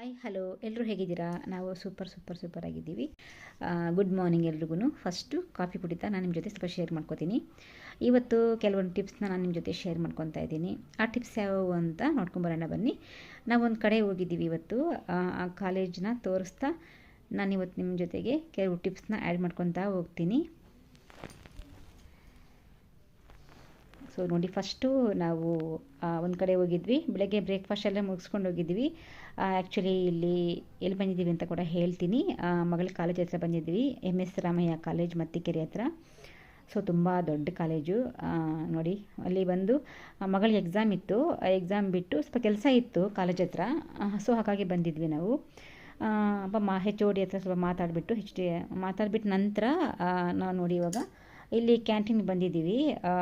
Hi hello ಎಲ್ಲರೂ ಹೇಗಿದ್ದೀರಾ? ನಾವು ಸೂಪರ್ ಸೂಪರ್ ಸೂಪರ್ ಆಗಿದ್ದೀವಿ. ಗುಡ್ ಮಾರ್ನಿಂಗ್ ಎಲ್ರಿಗೂ ಫಸ್ಟು ಕಾಫಿ ಕುಡಿತಾ ನಾನು ನಿಮ್ಮ ಜೊತೆ ಸ್ವಲ್ಪ ಶೇರ್ ಮಾಡ್ಕೋತೀನಿ. ಇವತ್ತು ಕೆಲವೊಂದು ಟಿಪ್ಸ್ನ ನಾನು ನಿಮ್ಮ ಜೊತೆ ಶೇರ್ ಮಾಡ್ಕೊತಾ ಇದ್ದೀನಿ. ಆ ಟಿಪ್ಸ್ ಯಾವುವು ಅಂತ ನೋಡ್ಕೊಂಬರೋಣ ಬನ್ನಿ. ನಾವೊಂದು ಕಡೆ ಹೋಗಿದ್ದೀವಿ ಇವತ್ತು. ಆ ಕಾಲೇಜನ್ನ ತೋರಿಸ್ತಾ ನಾನು ಇವತ್ತು ನಿಮ್ಮ ಜೊತೆಗೆ ಕೆಲವು ಟಿಪ್ಸ್ನ ಆ್ಯಡ್ ಮಾಡ್ಕೊತಾ ಹೋಗ್ತೀನಿ. ಸೊ ನೋಡಿ ಫಸ್ಟು ನಾವು ಒಂದು ಕಡೆ ಹೋಗಿದ್ವಿ. ಬೆಳಗ್ಗೆ ಬ್ರೇಕ್ಫಾಸ್ಟ್ ಎಲ್ಲ ಮುಗಿಸ್ಕೊಂಡು ಹೋಗಿದ್ವಿ. ಆ್ಯಕ್ಚುಲಿ ಇಲ್ಲಿ ಎಲ್ಲಿ ಬಂದಿದ್ದೀವಿ ಅಂತ ಕೂಡ ಹೇಳ್ತೀನಿ. ಮಗಳ ಕಾಲೇಜ್ ಹತ್ರ ಬಂದಿದ್ವಿ. M S Ramaiah college Mathikere ಹತ್ರ. ಸೊ ತುಂಬ ದೊಡ್ಡ ಕಾಲೇಜು ನೋಡಿ, ಅಲ್ಲಿ ಬಂದು ಮಗಳಿಗೆ ಎಕ್ಸಾಮ್ ಇತ್ತು. ಎಕ್ಸಾಮ್ ಬಿಟ್ಟು ಸ್ವಲ್ಪ ಕೆಲಸ ಇತ್ತು ಕಾಲೇಜ್ ಹತ್ರ. ಸೊ ಹಾಗಾಗಿ ಬಂದಿದ್ವಿ ನಾವು. ಅಪ್ಪ, ಮಾ ಹೆಚ್ ಓ ಡಿ ಹತ್ರ ಸ್ವಲ್ಪ ಮಾತಾಡಿಬಿಟ್ಟು ಹೆಚ್ ಡಿ ಮಾತಾಡಿಬಿಟ್ಟು ನಂತರ ನಾವು ನೋಡಿ ಇವಾಗ ಇಲ್ಲಿ ಕ್ಯಾಂಟೀನ್ಗೆ ಬಂದಿದ್ದೀವಿ.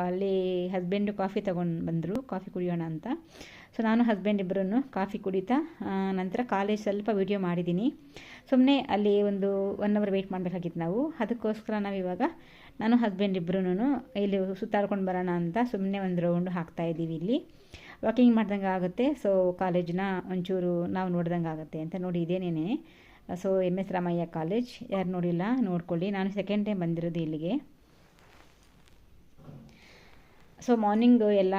ಅಲ್ಲಿ ಹಸ್ಬೆಂಡು ಕಾಫಿ ತೊಗೊಂಡು ಬಂದರು. ಕಾಫಿ ಕುಡಿಯೋಣ ಅಂತ. ಸೊ ನಾನು ಹಸ್ಬೆಂಡ್ ಇಬ್ಬರೂ ಕಾಫಿ ಕುಡಿತಾ ನಂತರ ಕಾಲೇಜ್ ಸ್ವಲ್ಪ ವೀಡಿಯೋ ಮಾಡಿದ್ದೀನಿ ಸುಮ್ಮನೆ ಅಲ್ಲಿ ಒಂದು ಒನ್ ಅವರ್ ವೆಯ್ಟ್ ಮಾಡಬೇಕಾಗಿತ್ತು ನಾವು. ಅದಕ್ಕೋಸ್ಕರ ನಾವು ಇವಾಗ ನಾನು ಹಸ್ಬೆಂಡ್ ಇಬ್ಬರೂ ಇಲ್ಲಿ ಸುತ್ತಾಡ್ಕೊಂಡು ಬರೋಣ ಅಂತ ಸುಮ್ಮನೆ ಒಂದು ರೌಂಡ್ ಹಾಕ್ತಾಯಿದ್ದೀವಿ ಇಲ್ಲಿ. ವಾಕಿಂಗ್ ಮಾಡ್ದಂಗೆ ಆಗುತ್ತೆ. ಸೊ ಕಾಲೇಜನ್ನ ಒಂಚೂರು ನಾವು ನೋಡ್ದಂಗೆ ಆಗುತ್ತೆ ಅಂತ ನೋಡಿ ಇದೇನೇನೆ. So M S Ramaiah college ಯಾರು ನೋಡಿಲ್ಲ ನೋಡ್ಕೊಳ್ಳಿ. ನಾನು ಸೆಕೆಂಡ್ ಟೈಮ್ ಬಂದಿರೋದು ಇಲ್ಲಿಗೆ. ಸೊ ಮಾರ್ನಿಂಗ್ ಎಲ್ಲ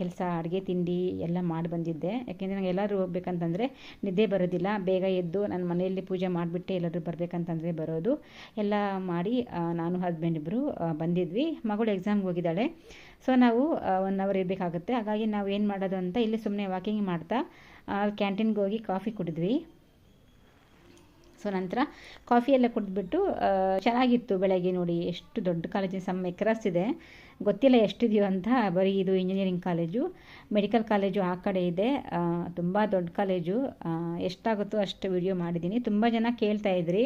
ಕೆಲಸ, ಅಡುಗೆ, ತಿಂಡಿ ಎಲ್ಲ ಮಾಡಿ ಬಂದಿದ್ದೆ. ಯಾಕೆಂದರೆ ನಂಗೆ ಎಲ್ಲರೂ ಹೋಗ್ಬೇಕಂತಂದರೆ ನಿದ್ದೆ ಬರೋದಿಲ್ಲ. ಬೇಗ ಎದ್ದು ನನ್ನ ಮನೆಯಲ್ಲಿ ಪೂಜೆ ಮಾಡಿಬಿಟ್ಟೆ ಎಲ್ಲರೂ ಬರಬೇಕಂತಂದರೆ ಬರೋದು. ಎಲ್ಲ ಮಾಡಿ ನಾನು ಹಸ್ಬೆಂಡ್ ಇಬ್ಬರು ಬಂದಿದ್ವಿ. ಮಗಳು ಎಕ್ಸಾಮ್ಗೆ ಹೋಗಿದ್ದಾಳೆ. ಸೊ ನಾವು ಒನ್ ಅವರ್ ಇರಬೇಕಾಗುತ್ತೆ. ಹಾಗಾಗಿ ನಾವು ಏನು ಮಾಡೋದು ಅಂತ ಇಲ್ಲಿ ಸುಮ್ಮನೆ ವಾಕಿಂಗ್ ಮಾಡ್ತಾ ಕ್ಯಾಂಟೀನ್ಗೆ ಹೋಗಿ ಕಾಫಿ ಕುಡಿದ್ವಿ. ಸೊ ನಂತರ ಕಾಫಿ ಎಲ್ಲ ಕುಡಿದ್ಬಿಟ್ಟು ಚೆನ್ನಾಗಿತ್ತು ಬೆಳಗ್ಗೆ ನೋಡಿ. ಎಷ್ಟು ದೊಡ್ಡ ಕಾಲೇಜಿನ ಸಮ್ ಎಕ್ರಾಸ್ ಇದೆ. ಗೊತ್ತಿಲ್ಲ ಎಷ್ಟಿದೆಯೋ ಅಂತ, ಬರೀ ಇದು ಇಂಜಿನಿಯರಿಂಗ್ ಕಾಲೇಜು ಮೆಡಿಕಲ್ ಕಾಲೇಜು ಆ ಕಡೆ ಇದೆ. ತುಂಬ ದೊಡ್ಡ ಕಾಲೇಜು ಎಷ್ಟಾಗುತ್ತೋ ಅಷ್ಟು ವಿಡಿಯೋ ಮಾಡಿದ್ದೀನಿ. ತುಂಬ ಜನ ಕೇಳ್ತಾ ಇದ್ರಿ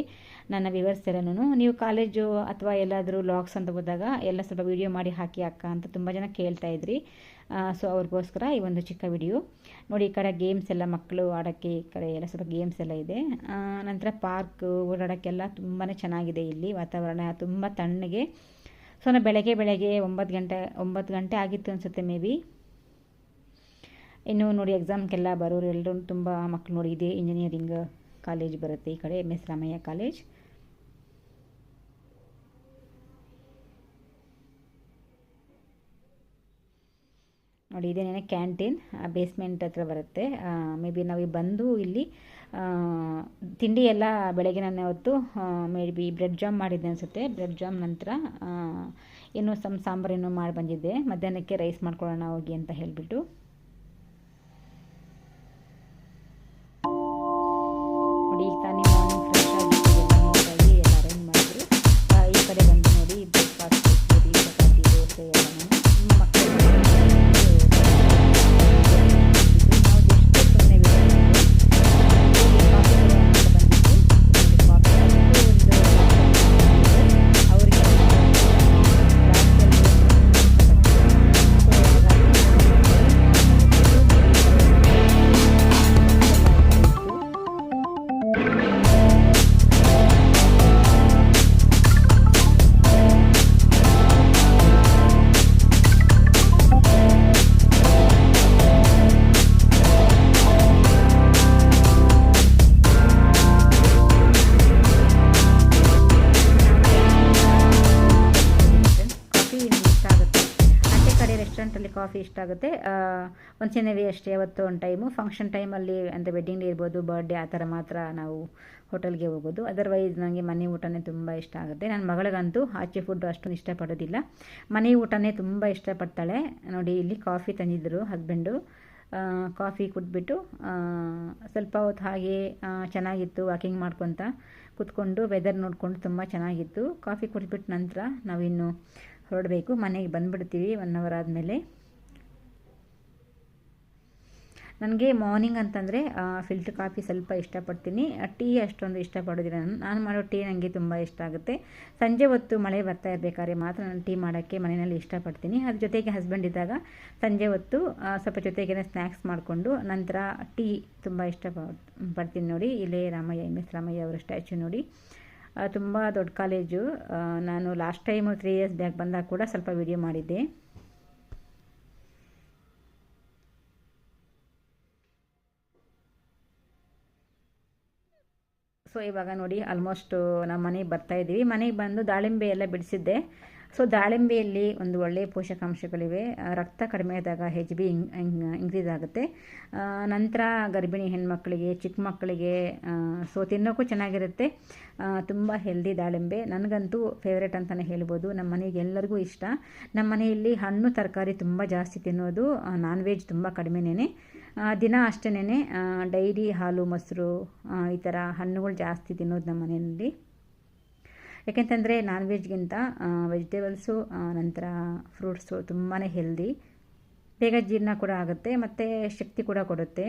ನನ್ನ ವಿವರಿಸ್ತಿರೋನು ನೀವು ಕಾಲೇಜು ಅಥವಾ ಎಲ್ಲಾದರೂ ಲಾಗ್ಸ್ ಅಂತ ಹೋದಾಗ ಎಲ್ಲ ಸ್ವಲ್ಪ ವಿಡಿಯೋ ಮಾಡಿ ಹಾಕಿ ಅಕ್ಕ ಅಂತ ತುಂಬ ಜನ ಕೇಳ್ತಾ ಇದ್ರಿ. ಸೊ ಅವ್ರಿಗೋಸ್ಕರ ಈ ಒಂದು ಚಿಕ್ಕ ವಿಡಿಯೋ ನೋಡಿ, ಈ ಕಡೆ ಗೇಮ್ಸ್ ಎಲ್ಲ ಮಕ್ಕಳು ಆಡೋಕ್ಕೆ ಈ ಕಡೆ ಎಲ್ಲ ಸ್ವಲ್ಪ ಗೇಮ್ಸ್ ಎಲ್ಲ ಇದೆ. ನಂತರ ಪಾರ್ಕ್ ಓಡಾಡೋಕ್ಕೆಲ್ಲ ತುಂಬಾ ಚೆನ್ನಾಗಿದೆ ಇಲ್ಲಿ ವಾತಾವರಣ. ತುಂಬ ತಣ್ಣಗೆ. ಸೊ ನಾನು ಬೆಳಗ್ಗೆ ಬೆಳಗ್ಗೆ ಒಂಬತ್ತು ಗಂಟೆ ಒಂಬತ್ತು ಗಂಟೆ ಆಗಿತ್ತು ಅನಿಸುತ್ತೆ ಮೇ ಬಿ. ಇನ್ನು ನೋಡಿ ಎಕ್ಸಾಮ್ಗೆಲ್ಲ ಬರೋರು ಎಲ್ಲರೂ ತುಂಬ ಮಕ್ಕಳು ನೋಡಿ ಇದೆ ಇಂಜಿನಿಯರಿಂಗ್ ಕಾಲೇಜ್ ಬರುತ್ತೆ ಈ ಕಡೆ ಎಂ ಎಸ್ ರಾಮಯ್ಯ ಕಾಲೇಜ್ ನೋಡಿ ಇದೇನೇ ಕ್ಯಾಂಟೀನ್ ಬೇಸ್ಮೆಂಟ್ ಹತ್ರ ಬರುತ್ತೆ. ಮೇ ಬಿ ನಾವು ಬಂದು ಇಲ್ಲಿ ತಿಂಡಿ ಎಲ್ಲ ಬೆಳಗ್ಗೆ ಹೊತ್ತು ಮೇ ಬಿ ಬ್ರೆಡ್ ಜಾಮ್ ಮಾಡಿದ್ದೆ ಅನಿಸುತ್ತೆ. ಬ್ರೆಡ್ ಜಾಮ್ ನಂತರ ಇನ್ನೂ ಸಮ್ ಸಾಂಬಾರು ಇನ್ನೂ ಮಾಡಿ ಬಂದಿದ್ದೆ. ಮಧ್ಯಾಹ್ನಕ್ಕೆ ರೈಸ್ ಮಾಡ್ಕೊಳ್ಳೋಣ ಹೋಗಿ ಅಂತ ಹೇಳಿಬಿಟ್ಟು. ಕಾಫಿ ಇಷ್ಟ ಆಗುತ್ತೆ. ಒಂದು ಚೆನ್ನವಿ ಅಷ್ಟೇ, ಯಾವತ್ತು ಒಂದು ಟೈಮು ಫಂಕ್ಷನ್ ಟೈಮಲ್ಲಿ ಅಂದರೆ ವೆಡ್ಡಿಂಗ್ ಇರ್ಬೋದು ಬರ್ಡೇ ಆ ಥರ ಮಾತ್ರ ನಾವು ಹೋಟೆಲ್ಗೆ ಹೋಗೋದು. ಅದರ್ವೈಸ್ ನನಗೆ ಮನೆ ಊಟನೇ ತುಂಬ ಇಷ್ಟ ಆಗುತ್ತೆ. ನನ್ನ ಮಗಳಿಗಂತೂ ಆಚೆ ಫುಡ್ ಅಷ್ಟೊಂದು ಇಷ್ಟಪಡೋದಿಲ್ಲ. ಮನೆ ಊಟನೇ ತುಂಬ ಇಷ್ಟಪಡ್ತಾಳೆ. ನೋಡಿ, ಇಲ್ಲಿ ಕಾಫಿ ತಂದಿದ್ದರು ಹಸ್ಬೆಂಡು ಕಾಫಿ ಕುಟ್ಬಿಟ್ಟು ಸ್ವಲ್ಪ ಹೊತ್ತು ಹಾಗೆ ಚೆನ್ನಾಗಿತ್ತು ವಾಕಿಂಗ್ ಮಾಡ್ಕೊತ ಕೂತ್ಕೊಂಡು ವೆದರ್ ನೋಡಿಕೊಂಡು ತುಂಬ ಚೆನ್ನಾಗಿತ್ತು. ಕಾಫಿ ಕುಡಿದ್ಬಿಟ್ಟು ನಂತರ ನಾವಿನ್ನು ಹೊರಡಬೇಕು. ಮನೆಗೆ ಬಂದುಬಿಡ್ತೀವಿ ಒನ್ ಅವರ್ ಆದಮೇಲೆ. ನನಗೆ ಮಾರ್ನಿಂಗ್ ಅಂತಂದರೆ ಫಿಲ್ಟರ್ ಕಾಫಿ ಸ್ವಲ್ಪ ಇಷ್ಟಪಡ್ತೀನಿ. ಟೀ ಅಷ್ಟೊಂದು ಇಷ್ಟಪಡೋದಿಲ್ಲ ನಾನು ನಾನು ಮಾಡೋ ಟೀ ನನಗೆ ತುಂಬ ಇಷ್ಟ ಆಗುತ್ತೆ. ಸಂಜೆ ಹೊತ್ತು ಮಳೆ ಬರ್ತಾ ಇರಬೇಕಾದ್ರೆ ಮಾತ್ರ ನಾನು ಟೀ ಮಾಡೋಕ್ಕೆ ಮನೆಯಲ್ಲಿ ಇಷ್ಟಪಡ್ತೀನಿ. ಅದ್ರ ಜೊತೆಗೆ ಹಸ್ಬೆಂಡ್ ಇದ್ದಾಗ ಸಂಜೆ ಹೊತ್ತು ಸ್ವಲ್ಪ ಜೊತೆಗೆ ಸ್ನ್ಯಾಕ್ಸ್ ಮಾಡಿಕೊಂಡು ನಂತರ ಟೀ ತುಂಬ ಇಷ್ಟ ಪಡ್ತೀನಿ ನೋಡಿ. ಇಲ್ಲೇ ರಾಮಯ್ಯ ಎಂ ಎಸ್ ರಾಮಯ್ಯ ಅವರ ಸ್ಟ್ಯಾಚ್ಯೂ ನೋಡಿ. ತುಂಬ ದೊಡ್ಡ ಕಾಲೇಜು. ನಾನು last time three years back ಬಂದಾಗ ಕೂಡ ಸ್ವಲ್ಪ ವಿಡಿಯೋ ಮಾಡಿದ್ದೆ. ಸೊ, ಇವಾಗ ನೋಡಿ ಆಲ್ಮೋಸ್ಟ್ ನಮ್ಮ ಮನೆಗೆ ಬರ್ತಾ ಇದ್ದೀವಿ. ಮನೆಗೆ ಬಂದು ದಾಳಿಂಬೆ ಎಲ್ಲ ಬಿಡಿಸಿದ್ದೆ. ಸೊ, ದಾಳಿಂಬೆಯಲ್ಲಿ ಒಂದು ಒಳ್ಳೆಯ ಪೋಷಕಾಂಶಗಳಿವೆ. ರಕ್ತ ಕಡಿಮೆ ಆದಾಗ ಹೆಚ್ ಬಿ ಇನ್ಕ್ರೀಸ್ ಆಗುತ್ತೆ ನಂತರ ಗರ್ಭಿಣಿ ಹೆಣ್ಮಕ್ಳಿಗೆ, ಚಿಕ್ಕ ಮಕ್ಕಳಿಗೆ ಸೊ, ತಿನ್ನೋಕ್ಕೂ ಚೆನ್ನಾಗಿರುತ್ತೆ. ತುಂಬ ಹೆಲ್ದಿ ದಾಳಿಂಬೆ. ನನಗಂತೂ ಫೇವ್ರೇಟ್ ಅಂತಲೇ ಹೇಳ್ಬೋದು. ನಮ್ಮ ಮನೆಗೆ ಎಲ್ಲರಿಗೂ ಇಷ್ಟ. ನಮ್ಮ ಮನೆಯಲ್ಲಿ ಹಣ್ಣು, ತರಕಾರಿ ತುಂಬ ಜಾಸ್ತಿ ತಿನ್ನೋದು ನಾನ್ ವೆಜ್ ತುಂಬ ಕಡಿಮೆನೇ ದಿನ ಅಷ್ಟೇನೆ ಡೈರಿ, ಹಾಲು, ಮೊಸರು ಈ ಥರ ಹಣ್ಣುಗಳು ಜಾಸ್ತಿ ತಿನ್ನೋದು ನಮ್ಮ ಮನೆಯಲ್ಲಿ. ಯಾಕೆಂತಂದರೆ ನಾನ್ ವೆಜ್ಗಿಂತ ವೆಜಿಟೇಬಲ್ಸು ನಂತರ ಫ್ರೂಟ್ಸು ತುಂಬಾ ಹೆಲ್ದಿ ಬೇಗ ಜೀರ್ಣ ಕೂಡ ಆಗುತ್ತೆ, ಮತ್ತು ಶಕ್ತಿ ಕೂಡ ಕೊಡುತ್ತೆ.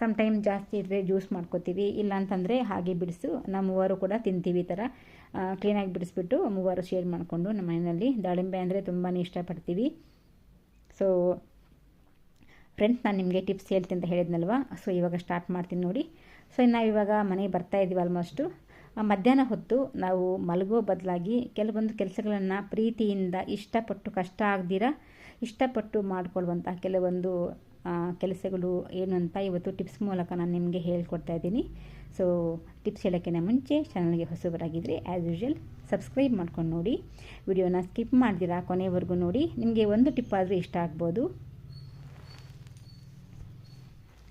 ಸಮ್ ಟೈಮ್ ಜಾಸ್ತಿ ಇದ್ದರೆ ಜ್ಯೂಸ್ ಮಾಡ್ಕೋತೀವಿ ಇಲ್ಲ ಅಂತಂದರೆ ಹಾಗೆ ಬಿಡಿಸು, ನಾವು ಮೂವರು ಕೂಡ ತಿಂತೀವಿ ಈ ಥರ ಕ್ಲೀನಾಗಿ ಬಿಡಿಸ್ಬಿಟ್ಟು ಮೂವರು ಶೇರ್ ಮಾಡಿಕೊಂಡು ನಮ್ಮ ಮನೆಯಲ್ಲಿ ದಾಳಿಂಬೆ ಅಂದರೆ ತುಂಬಾ ಇಷ್ಟಪಡ್ತೀವಿ. ಸೊ ಫ್ರೆಂಡ್ಸ್ ನಾನು ನಿಮಗೆ ಟಿಪ್ಸ್ ಹೇಳ್ತೀನಿ ಅಂತ ಹೇಳಿದ್ನಲ್ವ? ಸೊ ಇವಾಗ ಸ್ಟಾರ್ಟ್ ಮಾಡ್ತೀನಿ ನೋಡಿ. ಸೊ ನಾವಿವಾಗ ಮನೆಗೆ ಬರ್ತಾ ಇದ್ದೀವಿ ಆಲ್ಮೋಸ್ಟು ಮಧ್ಯಾಹ್ನ ಹೊತ್ತು ನಾವು ಮಲಗೋ ಬದಲಾಗಿ ಕೆಲವೊಂದು ಕೆಲಸಗಳನ್ನು ಪ್ರೀತಿಯಿಂದ ಇಷ್ಟಪಟ್ಟು ಕಷ್ಟ ಆಗ್ದಿರ ಇಷ್ಟಪಟ್ಟು ಮಾಡಿಕೊಳ್ಳುವಂಥ ಕೆಲವೊಂದು ಕೆಲಸಗಳು ಏನು ಅಂತ ಇವತ್ತು ಟಿಪ್ಸ್ ಮೂಲಕ ನಾನು ನಿಮಗೆ ಹೇಳ್ಕೊಡ್ತಾ ಇದ್ದೀನಿ. ಸೊ ಟಿಪ್ಸ್ ಹೇಳೋಕ್ಕಿಂತ ಮುಂಚೆ ಚಾನಲ್ಗೆ ಹೊಸಬರಾಗಿದ್ದರೆ ಆ್ಯಸ್ ಯೂಶುವಲ್ ಸಬ್ಸ್ಕ್ರೈಬ್ ಮಾಡ್ಕೊಂಡು ನೋಡಿ. ವಿಡಿಯೋನ ಸ್ಕಿಪ್ ಮಾಡ್ದಿರಾ ಕೊನೆವರೆಗೂ ನೋಡಿ. ನಿಮಗೆ ಒಂದು ಟಿಪ್ ಆದರೂ ಇಷ್ಟ ಆಗ್ಬೋದು.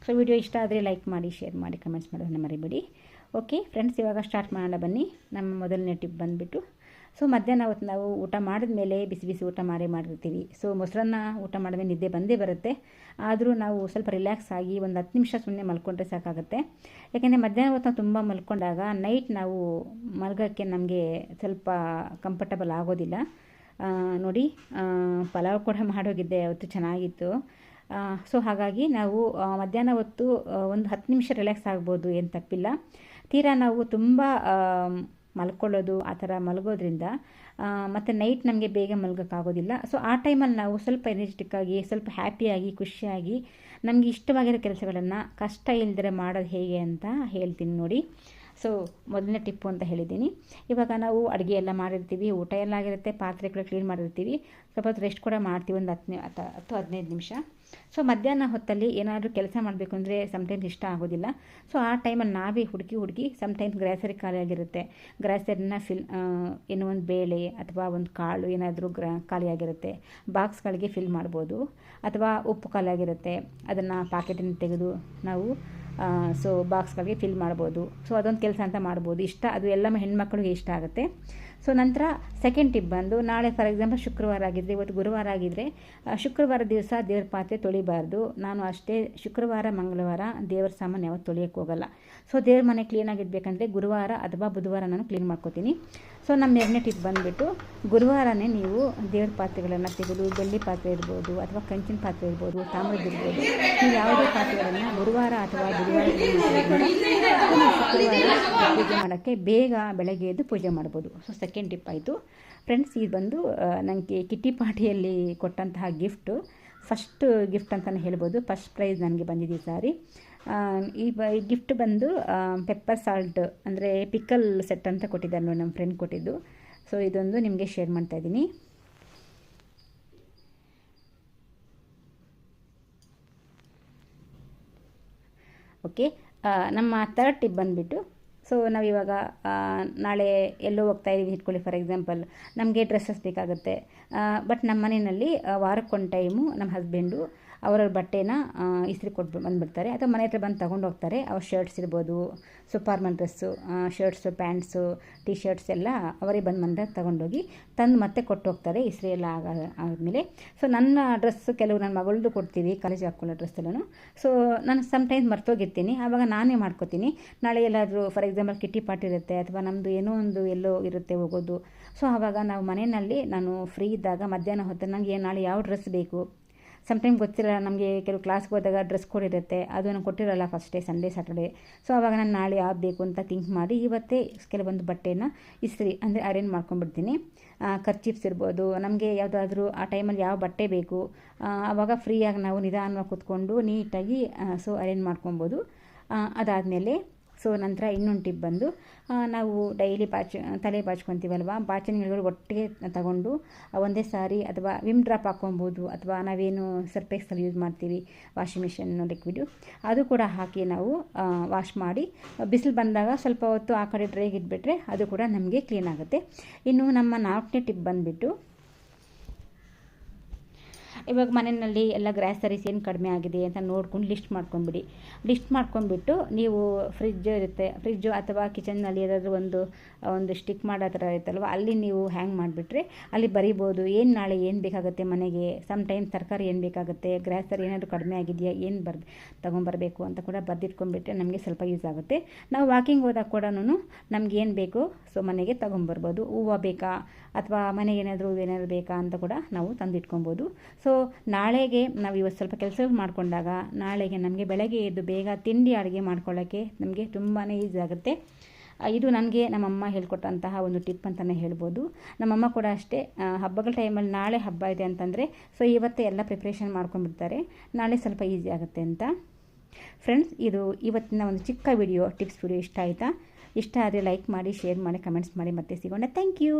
ಸೊ ವಿಡಿಯೋ ಇಷ್ಟ ಆದರೆ ಲೈಕ್ ಮಾಡಿ ಶೇರ್ ಮಾಡಿ ಕಮೆಂಟ್ಸ್ ಮಾಡೋದನ್ನ ಮರಿಬೇಡಿ. ಓಕೆ ಫ್ರೆಂಡ್ಸ್ ಇವಾಗ ಸ್ಟಾರ್ಟ್ ಮಾಡೋಣ ಬನ್ನಿ. ನಮ್ಮ ಮೊದಲನೇ ಟಿಪ್ ಬಂದುಬಿಟ್ಟು ಸೊ ಮಧ್ಯಾಹ್ನ ಹೊತ್ತು ನಾವು ಊಟ ಮಾಡಿದ ಮೇಲೆ ಬಿಸಿ ಬಿಸಿ ಊಟ ಮಾಡಿ ಮಾಡಿರ್ತೀವಿ. ಸೊ ಮೊಸರನ್ನ ಊಟ ಮಾಡಿದ್ಮೇಲೆ ನಿದ್ದೆ ಬಂದೇ ಬರುತ್ತೆ. ಆದರೂ ನಾವು ಸ್ವಲ್ಪ ರಿಲ್ಯಾಕ್ಸ್ ಆಗಿ ಒಂದು ಹತ್ತು ನಿಮಿಷ ಸುಮ್ಮನೆ ಮಲ್ಕೊಂಡ್ರೆ ಸಾಕಾಗುತ್ತೆ. ಯಾಕೆಂದರೆ ಮಧ್ಯಾಹ್ನ ಹೊತ್ತು ತುಂಬ ಮಲ್ಕೊಂಡಾಗ ನೈಟ್ ನಾವು ಮಲ್ಗೋಕ್ಕೆ ನಮಗೆ ಸ್ವಲ್ಪ ಕಂಫರ್ಟಬಲ್ ಆಗೋದಿಲ್ಲ. ನೋಡಿ ಪಲಾವ್ ಕೂಡ ಮಾಡೋಗಿದ್ದೆ ಅವತ್ತು ಚೆನ್ನಾಗಿತ್ತು. ಸೊ ಹಾಗಾಗಿ ನಾವು ಮಧ್ಯಾಹ್ನ ಹೊತ್ತು ಒಂದು ಹತ್ತು ನಿಮಿಷ ರಿಲ್ಯಾಕ್ಸ್ ಆಗ್ಬೋದು ಏನು ತಪ್ಪಿಲ್ಲ. ತೀರಾ ನಾವು ತುಂಬ ಮಲ್ಕೊಳ್ಳೋದು, ಆ ಥರ ಮಲಗೋದ್ರಿಂದ ಮತ್ತು ನೈಟ್ ನಮಗೆ ಬೇಗ ಮಲ್ಗೋಕ್ಕಾಗೋದಿಲ್ಲ. ಸೊ ಆ ಟೈಮಲ್ಲಿ ನಾವು ಸ್ವಲ್ಪ ಎನರ್ಜೆಟಿಕ್ ಆಗಿ, ಸ್ವಲ್ಪ ಹ್ಯಾಪಿಯಾಗಿ ಖುಷಿಯಾಗಿ, ನಮಗೆ ಇಷ್ಟವಾಗಿರೋ ಕೆಲಸಗಳನ್ನು ಕಷ್ಟ ಇಲ್ಲದ್ರೆ ಮಾಡೋದು ಹೇಗೆ ಅಂತ ಹೇಳ್ತೀನಿ ನೋಡಿ. ಸೊ ಮೊದಲನೇ ಟಿಪ್ಪು ಅಂತ ಹೇಳಿದ್ದೀನಿ. ಇವಾಗ ನಾವು ಅಡುಗೆ ಎಲ್ಲ ಮಾಡಿರ್ತೀವಿ, ಊಟ ಎಲ್ಲ ಆಗಿರುತ್ತೆ ಪಾತ್ರೆಗಳು ಕ್ಲೀನ್ ಮಾಡಿರ್ತೀವಿ. ಸ್ವಲ್ಪ ರೆಸ್ಟ್ ಕೂಡ ಮಾಡ್ತೀವಿ, ಒಂದು ಹತ್ತು ಹತ್ತು ಹದಿನೈದು ನಿಮಿಷ. ಸೊ ಮಧ್ಯಾಹ್ನ ಹೊತ್ತಲ್ಲಿ ಏನಾದರೂ ಕೆಲಸ ಮಾಡಬೇಕು ಅಂದರೆ ಸಮ್ಟೈಮ್ಸ್ ಇಷ್ಟ ಆಗೋದಿಲ್ಲ. ಸೊ ಆ ಟೈಮಲ್ಲಿ ನಾವೇ ಹುಡುಕಿ ಹುಡುಕಿ ಸಮ್ಟೈಮ್ಸ್ ಗ್ರಾಸರಿ ಖಾಲಿಯಾಗಿರುತ್ತೆ ಗ್ರಾಸರಿನ ಫಿಲ್ ಏನೋ ಒಂದು ಬೇಳೆ ಅಥವಾ ಒಂದು ಕಾಳು ಏನಾದರೂ ಗ್ರ ಖಾಲಿಯಾಗಿರುತ್ತೆ ಬಾಕ್ಸ್ಗಳಿಗೆ ಫಿಲ್ ಮಾಡ್ಬೋದು. ಅಥವಾ ಉಪ್ಪು ಖಾಲಿಯಾಗಿರುತ್ತೆ ಅದನ್ನು ಪಾಕೆಟನ್ನು ತೆಗೆದು ನಾವು ಸೊ ಬಾಕ್ಸ್ಗಳಿಗೆ ಫಿಲ್ ಮಾಡ್ಬೋದು. ಸೊ ಅದೊಂದು ಕೆಲಸ ಅಂತ ಮಾಡ್ಬೋದು. ಇಷ್ಟ, ಅದು ಎಲ್ಲ ಹೆಣ್ಮಕ್ಳಿಗೆ ಇಷ್ಟ ಆಗುತ್ತೆ. ಸೊ ನಂತರ ಸೆಕೆಂಡ್ ಟಿಪ್ ಬಂದು, ನಾಳೆ ಫಾರ್ ಎಕ್ಸಾಂಪಲ್ ಶುಕ್ರವಾರ ಆಗಿದ್ದರೆ ಇವತ್ತು ಗುರುವಾರ ಆಗಿದ್ದರೆ ಶುಕ್ರವಾರ ದಿವಸ ದೇವ್ರ ಪಾತ್ರೆ ತೊಳಿಬಾರ್ದು. ನಾನು ಅಷ್ಟೇ ಶುಕ್ರವಾರ, ಮಂಗಳವಾರ ದೇವರ ಸಾಮಾನು ಯಾವತ್ತು ತೊಳೆಯೋಕ್ಕೆ ಹೋಗಲ್ಲ. ಸೊ ದೇವ್ರ ಮನೆ ಕ್ಲೀನಾಗಿಡ್ಬೇಕಂದ್ರೆ ಗುರುವಾರ ಅಥವಾ ಬುಧವಾರ ನಾನು ಕ್ಲೀನ್ ಮಾಡ್ಕೋತೀನಿ. ಸೊ ನಮ್ಮ ಎರಡನೇ ಟಿಪ್ ಬಂದುಬಿಟ್ಟು, ಗುರುವಾರನೇ ನೀವು ದೇವ್ರ ಪಾತ್ರೆಗಳನ್ನು ತೆಗೆದು, ಬೆಳ್ಳಿ ಪಾತ್ರೆ ಇರ್ಬೋದು ಅಥವಾ ಕಂಚಿನ ಪಾತ್ರೆ ಇರ್ಬೋದು, ತಾಮ್ರದ ಇರ್ಬೋದು, ನೀವು ಯಾವುದೇ ಪಾತ್ರೆಗಳನ್ನು ಗುರುವಾರ ಅಥವಾ ಗುರುವಾರ ಶುಕ್ರವಾರ ಪೂಜೆ ಮಾಡೋಕ್ಕೆ ಬೇಗ ಬೆಳಗ್ಗೆ ಎದ್ದು ಪೂಜೆ ಮಾಡ್ಬೋದು. ಸೊ ಸೆಕೆಂಡ್ ಟಿಪ್ ಆಯಿತು. ಫ್ರೆಂಡ್ಸ್ ಇದು ಬಂದು ನನಗೆ ಕಿಟ್ಟಿ ಪಾರ್ಟಿಯಲ್ಲಿ ಕೊಟ್ಟಂತಹ ಗಿಫ್ಟು ಫಸ್ಟ್ ಗಿಫ್ಟ್ ಅಂತಲೇ ಹೇಳ್ಬೋದು. ಫಸ್ಟ್ ಪ್ರೈಸ್ ನನಗೆ ಬಂದಿದೆ ಸಾರಿ. ಈ ಗಿಫ್ಟ್ ಬಂದು ಪೆಪ್ಪರ್ ಸಾಲ್ಟ್ ಅಂದರೆ ಪಿಕಲ್ ಸೆಟ್ ಅಂತ ಕೊಟ್ಟಿದ್ದಾರೆ ನೋಡಿ ನಮ್ಮ ಫ್ರೆಂಡ್ ಕೊಟ್ಟಿದ್ದು. ಸೊ ಇದೊಂದು ನಿಮಗೆ ಶೇರ್ ಮಾಡ್ತಾ ಇದ್ದೀನಿ. ಓಕೆ ನಮ್ಮ ಥರ್ಡ್ ಟಿಪ್ ಬಂದುಬಿಟ್ಟು ಸೊ ಆ, ನಾಳೆ ಎಲ್ಲೋ ಹೋಗ್ತಾ ಇದ್ದೀವಿ ಇಟ್ಕೊಳ್ಳಿ ಫಾರ್ ಎಕ್ಸಾಂಪಲ್ ನಮಗೆ ಡ್ರೆಸ್ಸಸ್ ಬೇಕಾಗುತ್ತೆ. ಬಟ್ ನಮ್ಮ ಮನೆಯಲ್ಲಿ ವಾರಕ್ಕೊಂದು ಟೈಮು ನಮ್ಮ ಹಸ್ಬೆಂಡು ಅವರವ್ರ ಬಟ್ಟೆನ ಇಸ್ತ್ರಿ ಕೊಟ್ಟು ಬಂದುಬಿಡ್ತಾರೆ. ಅಥವಾ ಮನೆ ಹತ್ರ ಬಂದು ತಗೊಂಡು ಹೋಗ್ತಾರೆ. ಅವ್ರ ಶರ್ಟ್ಸ್ ಇರ್ಬೋದು Superman dress shirts pants T shirts ಎಲ್ಲ ಅವರೇ ಬಂದು ಮನೆದಾಗ ತಗೊಂಡೋಗಿ ತಂದು ಮತ್ತೆ ಕೊಟ್ಟು ಹೋಗ್ತಾರೆ. ಇಸ್ತ್ರಿ ಎಲ್ಲ ಆಗ, ಆದಮೇಲೆ. ಸೊ ನನ್ನ ಡ್ರೆಸ್ಸು ಕೆಲವು ನನ್ನ ಮಗಳದ್ದು ಕೊಡ್ತೀವಿ, ಕಾಲೇಜಿಗೆ ಹಾಕ್ಕೊಳ್ಳೋ ಡ್ರೆಸ್ ಸೊ ನಾನು ಸಮ್ಟೈಮ್ಸ್ ಮರ್ತೋಗಿರ್ತೀನಿ. ಆವಾಗ ನಾನೇ ಮಾಡ್ಕೋತೀನಿ. ನಾಳೆ ಎಲ್ಲಾದರೂ ಫಾರ್ ಎಕ್ಸಾಂಪಲ್ ಕಿಟ್ಟಿ ಪಾರ್ಟಿ ಇರುತ್ತೆ, ಅಥವಾ ನಮ್ಮದು ಏನೋ ಒಂದು ಎಲ್ಲೋ ಇರುತ್ತೆ ಹೋಗೋದು. ಸೊ ಆವಾಗ ನಾವು ಮನೆಯಲ್ಲಿ ನಾನು ಫ್ರೀ ಇದ್ದಾಗ ಮಧ್ಯಾಹ್ನ ಹೊತ್ತು ನನಗೆ ನಾಳೆ ಯಾವ ಡ್ರೆಸ್ ಬೇಕು? ಸಮ್ಟೈಮ್ ಗೊತ್ತಿರಲ್ಲ, ನಮಗೆ ಕೆಲವು ಕ್ಲಾಸ್ಗೆ ಹೋದಾಗ ಡ್ರೆಸ್ ಕೋಡ್ ಇರುತ್ತೆ, ಅದು ನಾನು ಕೊಟ್ಟಿರಲ್ಲ first day Sunday Saturday so ಆವಾಗ ನಾನು ನಾಳೆ ಯಾವ್ದು ಬೇಕು ಅಂತ ಥಿಂಕ್ ಮಾಡಿ, ಇವತ್ತೇ ಕೆಲವೊಂದು ಬಟ್ಟೆನ ಇಸ್ತ್ರಿ ಅಂದರೆ ಅರೇಂಜ್ ಮಾಡ್ಕೊಂಡ್ಬಿಡ್ತೀನಿ. ಖರ್ಚಿಪ್ಸ್ ಇರ್ಬೋದು, ನಮಗೆ ಯಾವುದಾದ್ರೂ ಆ ಟೈಮಲ್ಲಿ ಯಾವ ಬಟ್ಟೆ ಬೇಕು ಆವಾಗ ಫ್ರೀಯಾಗಿ ನಾವು ನಿಧಾನವಾಗಿ ಕೂತ್ಕೊಂಡು ನೀಟಾಗಿ ಸೊ ಅರೇಂಜ್ ಮಾಡ್ಕೊಬೋದು. ಅದಾದಮೇಲೆ ಸೊ ನಂತರ ಇನ್ನೊಂದು ಟಿಪ್ ಬಂದು ನಾವು ಡೈಲಿ ಬಾಚ್ ತಲೆ ಬಾಚ್ಕೊತೀವಲ್ವ ಬಾಚಣಿಗೆಗಳು ಒಟ್ಟಿಗೆ ತಗೊಂಡು ಒಂದೇ ಸಾರಿ ಅಥವಾ ವಿಮ್ ಡ್ರಾಪ್ ಹಾಕ್ಕೊಬೋದು, ಅಥವಾ ನಾವೇನು ಸರ್ಪೆಕ್ಸಲ್ಲಿ ಯೂಸ್ ಮಾಡ್ತೀವಿ ವಾಷಿಂಗ್ ಮಿಷಿನ್ ಲಿಕ್ವಿಡು ಅದು ಕೂಡ ಹಾಕಿ ನಾವು ವಾಶ್ ಮಾಡಿ, ಬಿಸಿಲು ಬಂದಾಗ ಸ್ವಲ್ಪ ಹೊತ್ತು ಆ ಕಡೆ ಡ್ರೈಗೆ ಇಟ್ಬಿಟ್ರೆ ಅದು ಕೂಡ ನಮಗೆ ಕ್ಲೀನ್ ಆಗುತ್ತೆ. ಇನ್ನು ನಮ್ಮ ನಾಲ್ಕನೇ ಟಿಪ್ ಬಂದುಬಿಟ್ಟು ಇವಾಗ ಮನೆಯಲ್ಲಿ ಎಲ್ಲ ಗ್ರಾಸರೀಸ್ ಏನು ಕಡಿಮೆ ಆಗಿದೆ ಅಂತ ನೋಡ್ಕೊಂಡು ಲಿಸ್ಟ್ ಮಾಡ್ಕೊಂಡ್ಬಿಡಿ ಲಿಸ್ಟ್ ಮಾಡ್ಕೊಂಡ್ಬಿಟ್ಟು ನೀವು ಫ್ರಿಜ್ ಇರುತ್ತೆ ಫ್ರಿಜ್ಜು ಅಥವಾ ಕಿಚನ್ನಲ್ಲಿ ಏನಾದರೂ ಒಂದು ಒಂದು ಸ್ಟಿಕ್ ಮಾಡೋ ಥರ ಇರುತ್ತಲ್ವ, ಅಲ್ಲಿ ನೀವು ಹ್ಯಾಂಗ್ ಮಾಡಿಬಿಟ್ರೆ ಅಲ್ಲಿ ಬರಿಬೋದು, ಏನು ನಾಳೆ ಏನು ಬೇಕಾಗುತ್ತೆ ಮನೆಗೆ ಸಮ್ ಟೈಮ್ ತರಕಾರಿ ಏನು ಬೇಕಾಗುತ್ತೆ ಗ್ರಾಸರಿ ಏನಾದರೂ ಕಡಿಮೆ ಆಗಿದೆಯಾ, ಏನು ಬರ್ದು ತೊಗೊಂಬರಬೇಕು ಅಂತ ಕೂಡ ಬರೆದಿಟ್ಕೊಂಡ್ಬಿಟ್ರೆ ನಮಗೆ ಸ್ವಲ್ಪ ಯೂಸ್ ಆಗುತ್ತೆ. ನಾವು ವಾಕಿಂಗ್ ಹೋದಾಗ ಕೂಡ ನಮ್ಗೆ ಏನು ಬೇಕು, ಸೊ ಮನೆಗೆ ತೊಗೊಂಬರ್ಬೋದು. ಹೂವು ಬೇಕಾ, ಅಥವಾ ಮನೆಗೆ ಏನಾದರೂ ಏನಾದರೂ ಬೇಕಾ ಅಂತ ಕೂಡ ನಾವು ತಂದಿಟ್ಕೊಬೋದು. ಸೊ ನಾಳೆಗೆ ನಾವು ಇವತ್ತು ಸ್ವಲ್ಪ ಕೆಲಸ ಮಾಡಿಕೊಂಡಾಗ ನಾಳೆಗೆ ನಮಗೆ ಬೆಳಗ್ಗೆ ಎದ್ದು ಬೇಗ ತಿಂಡಿ ಅಡುಗೆ ಮಾಡ್ಕೊಳ್ಳೋಕ್ಕೆ ನಮಗೆ ತುಂಬಾ ಈಸಿ ಆಗುತ್ತೆ. ಇದು ನನಗೆ ನಮ್ಮಮ್ಮ ಹೇಳ್ಕೊಟ್ಟಂತಹ ಒಂದು ಟಿಪ್ ಅಂತಲೇ ಹೇಳ್ಬೋದು. ನಮ್ಮಮ್ಮ ಕೂಡ ಅಷ್ಟೇ ಹಬ್ಬಗಳ ಟೈಮಲ್ಲಿ ನಾಳೆ ಹಬ್ಬ ಇದೆ ಅಂತಂದರೆ ಸೊ ಇವತ್ತೇ ಎಲ್ಲ ಪ್ರಿಪ್ರೇಷನ್ ಮಾಡ್ಕೊಂಡ್ಬಿಡ್ತಾರೆ. ನಾಳೆ ಸ್ವಲ್ಪ ಈಸಿ ಆಗುತ್ತೆ ಅಂತ. ಫ್ರೆಂಡ್ಸ್ ಇದು ಇವತ್ತಿನ ಒಂದು ಚಿಕ್ಕ ವಿಡಿಯೋ ಟಿಪ್ಸ್ ವಿಡಿಯೋ ಇಷ್ಟ ಆಯಿತಾ? ಇಷ್ಟ ಆದರೆ ಲೈಕ್ ಮಾಡಿ ಶೇರ್ ಮಾಡಿ ಕಮೆಂಟ್ಸ್ ಮಾಡಿ ಮತ್ತೆ ಸಿಗೋಣ. Thank you